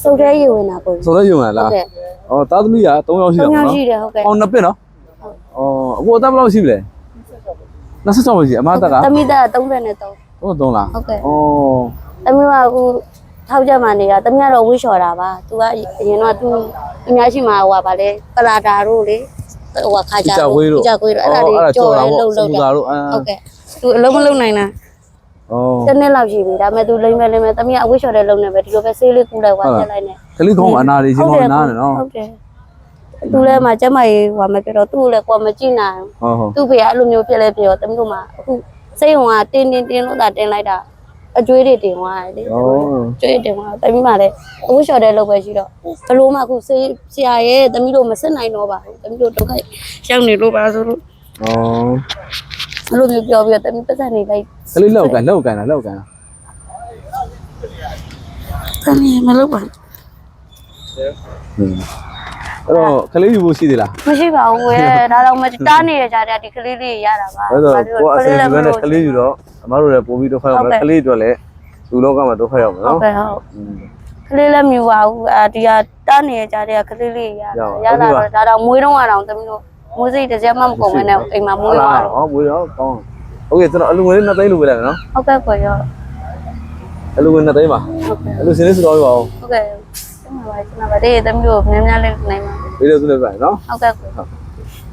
စုပ်တဲ့ရေဝင်တာကိုဆိုတော့ယူမဟုတ်လားကဲ့အော်သားသမီးက3ယောက်ရှိ၃တာယောပေါ့က်ရှိနော်တယ်ဟုတ်ကဲ့ အော်နှစ်ပစ်နော်အော်အခုအသက်ဘယ်လောက်ရှိပြီလဲ26ပဲရှိအမတက်ကသမီးသား33ဟုတ်သုံးလားဟုတ်ကဲ့အော်သမီးကအခုထောက်ကြမှနေတာသမီးကတော့ဝှေ့လျှော်တာပါသူကအရင်တော့သူအများရှိမှာဟိုပါလေကလာတာတို့လေဟိုခါကြကြဝေးတို့ကြကွေးတို့အဲ့ဒါတွေကြော်လဲလှုပ်လှုပ်တာတာတို့အာဟုတ်ကဲ့သူအလုံးမလုံးနိုင်တာအော် တစ်နှစ်လောက်ရှိပြီဒါပေမဲ့သူလိမ့်မယ်လိမ့်မယ်သမီးကအဝှေ့လျှော်တဲ့လုံနေပဲဒီလိုပဲဆေးလေးကူးလိုက်သွားပြလိုက်နေကလေးကောင်းအနာလေးချင်းကောင်းနားနေနော်ဟုတ်တယ်သူလည်းမှကျမကြီးဟိုမပြောတော့သူ့ကိုလည်းကိုယ်မကြည့်နိုင်ဟုတ်ဟုတ်သူ့ဖေကအဲ့လိုမျိုးဖြစ်လဲဖြစ်ရောတမီးတို့မှအခုစိတ်ဝင်ကတင်းတင်းတင်းလို့သာတင်လိုက်တာအကျွေးတွေတင်သွားတယ်လေအော်ကျွေးတင်သွားတမီးမှလည်းအဝှလျှော်တဲ့လုပ်ပဲရှိတော့ဘလို့မှအခုစေးဆရာရဲ့တမီးတို့မစစ်နိုင်တော့ပါဘူးတမီးတို့ဒုက္ခရောက်နေလို့ပါဆိုလို့အော် အဲ့လိုမျိုးပြောပြီးတော့တမီးပတ်စံနေလိုက်ကလေးလောက်ကန်လောက်ကန်လားလောက်ကန်လားတမီးမလုပ်ပါဘူးဟင်းအဲ့တော့ကလေးယူဖို့ရှိသေးလားမရှိပါဘူးရဲ့ဒါတော့မတားနေတဲ့ကြားတဲ့ဒီကလေးလေးရတာပါအဲ့တော့ကိုအစင်ဒီဘက်နဲ့ကလေးယူတော့အမတို့လည်းပို့ပြီးဒုက္ခရောက်မယ်ကလေးအတွက်လည်းလူလောကမှာဒုက္ခရောက်မယ်ဟုတ်နော်ကဲ့ဟုတ်ကလေးလည်းမြူပါဘူးအာဒီကတားနေတဲ့ကြားတဲ့ကလေးလေးရတာရတာတော့ဒါတော့မွေးတော့အောင်တမီးတို့ မွေးစိတ်တစ်စက်မှမကုန်မနဲ့အိမ်မှာမွေးတော့ဟောမွေးတော့ကောင်းဟုတ်ကဲ့ကျွန်တော်အလူငွေနဲ့သိန်းလူပေးလိုက်မယ်နော်ဟုတ်ကဲ့ကိုရောအလူငွေနဲ့သိန်းပါဟုတ်ကဲ့အလူစင်းလေးစတော့ပါဦးဟုတ်ကဲ့ကျမပါကျမပါတဲ့တမီးတို့များများလေးနိုင်ပါပြီးတော့သူလည်းပဲနော်ဟုတ်ကဲ့ကို